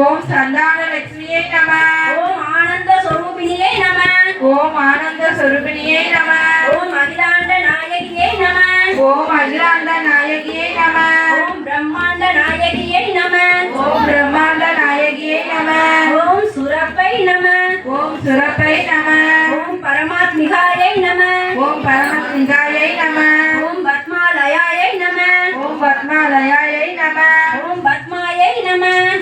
ஓம் சந்தான லட்சுமியை நம ஓம் ஆனந்த ஸ்வரூபிணியை நம ஓம் ஆனந்த சொருபிணியை நம ஓம் அகிலாண்ட நாயகியை நம ஓம் அகிலாண்ட நாயகியை நம ஓம் பிரம்மாண்ட நாயகியை நம ஓம் பிரம்மாண்ட நாயகியை நம ஓம் சுரப்பை நம ஓம் சுரப்பை நம ஓம் பரமாத்மிகாயை நம ஓம் பரமசிங்காயை நம ஓம் பத்மாலயாயை நம ஓம் பத்மாலயாயை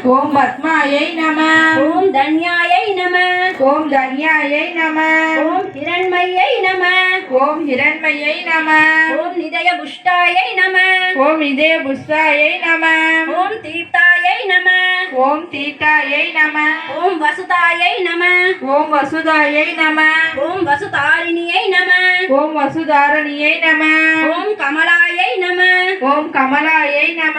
ஓம் பத்மாயை நம ஓம் தன்யாயை நம ஓம் தன்யாயை நம ஓம் ஹிரண்மையை நம ஓம் ஹிரண்மையை நம ஓம் நிதய புஷ்டாயை நம ஓம் இதய புஷ்பாயை நம ஓம் தீர்த்தாயை நம ஓம் தீட்டாயை நம ஓம் வசுதாயை நம ஓம் வசுதாயை நம ஓம் வசுதாரிணியை நம ஓம் வசுதாரணியை நம ஓம் கமலாயை நம ஓம் கமலாயை நம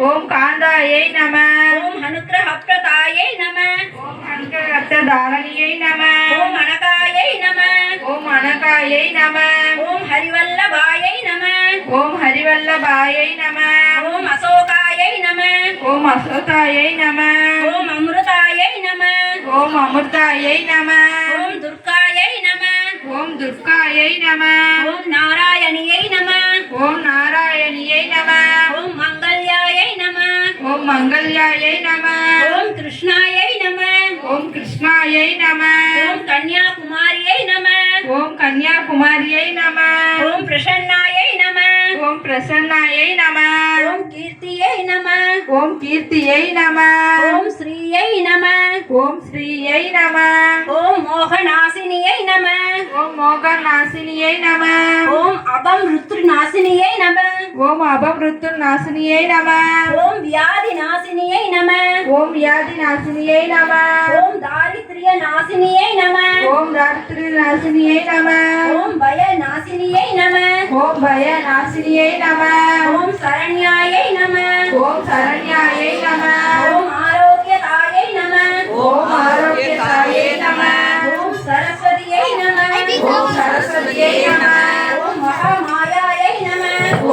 ஓம் காந்தாயை நம ஓம் அனுக்கிரகப்பிரதாயை நம ஓம் அங்கரத்த தாரணியை நம ஓம் அனகாயை நம ஓம் அனகாயை நம ஓம் ஹரிவல்லபாயை நம ஓம் ஹரிவல்லபாயை நம ஓம் அசோகாயை நம ஓம் அசோகாயை நம ஓம் அமிர்தாயை நம ஓம் அமிர்தாயை நம ஓம் துர்காயை நம ஓம் துர்காயை நம ஓம் நாராயணியை ஓம் கன்யாகுமாரியை நம ஓம் கன்யாகுமாரியை நம ஓம் பிரசன்னாயை நம ஓம் பிரசன்னாயை நம ஓம் கீர்த்தியை நம ஓம் கீர்த்தியை நம ஓம் ஸ்ரீயை நம ஓம் ஸ்ரீயை நம ஓம் மோகநாசினியை நம ஓம் மோகநாசினியை நம ஓம் அபம் ருத்ருநாசினியை நம ஓம் அபமிருத்து நாசினியை நம. ஓம் வியாதி நாசினியை நம. ஓம் வியாதி நாசினியை நம. ஓம் தாரித்ரிய நாசினியை நம. ஓம் ராத்திரி நாசினியை நம. ஓம் பய நாசினியை நம. ஓம் பய நாசினியை நம. ஓம் சரண்யாயை நம. ஓம் சரண்யாயை நம. ஓம்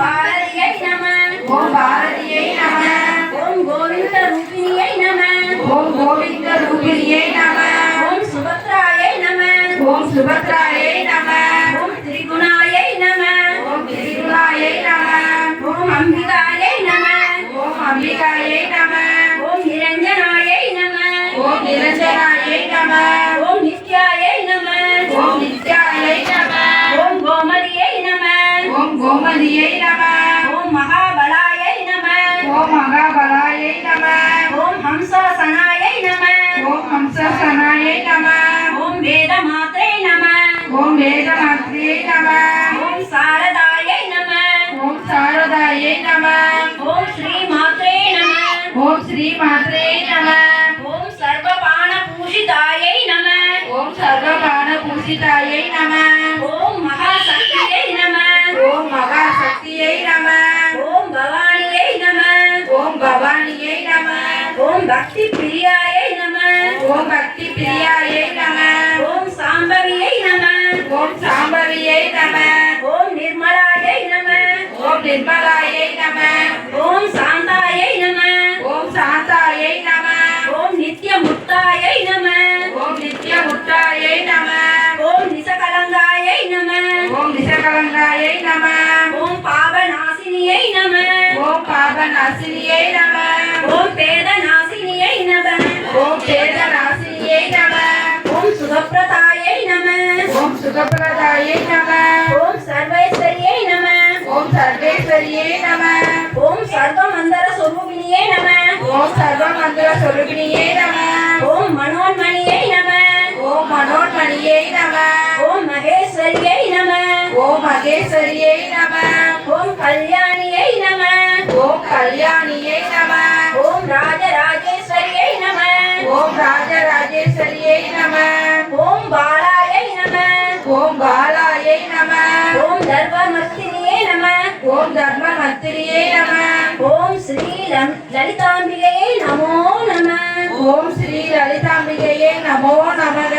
பாரதியை நம. ஓம் பாரதியை நம. ஓம் கோவிந்த ரூபிணியை நம. ஓம் கோவிந்த ரூபிணியை நம. ஓம் சுபத்ராயை நம. ஓம் சுபத்ராயை நம. ஓம் திரிகுணாயை நம. ஓம் திரிகுணாயை நம. ஓம் அம்பிகாயை நம. ஓம் அம்பிகாயை மாத்ரே நம ஓம் சர்வபான பூஷிதாயை நம ஓம் சர்வபான பூசிதாயை நம ஓம் மகாசக்தியை நம ஓம் மகாசக்தியை நம ஓம் பவானியை நம ஓம் பவானியை நம ஓம் பக்தி பிரியாயை நம ஓம் பக்தி பிரியாயை நம ஓம் சாம்பவியை நம ஓம் சாம்பவியை நம ஓம் நிர்மலாயை நம ஓம் நிர்மலாயை நம ஓம் சாந்தாயை நம. ஓம் பாபநாசினியை நம. ஓம் பேதநாசினியை நம. ஓம் வேதநாசினியை நம. ஓம் சுகப்பிரதாயை நம. ஓம் சுகப்பிரதாயை நம. ஓம் சர்வேஸ்வரியை ஓம் தர்ம மத்திரியே நம. ஓம் ஸ்ரீ லலிதாம்பிகையே நமோ நம. ஓம் ஸ்ரீ லலிதாம்பிகையே நமோ நமக.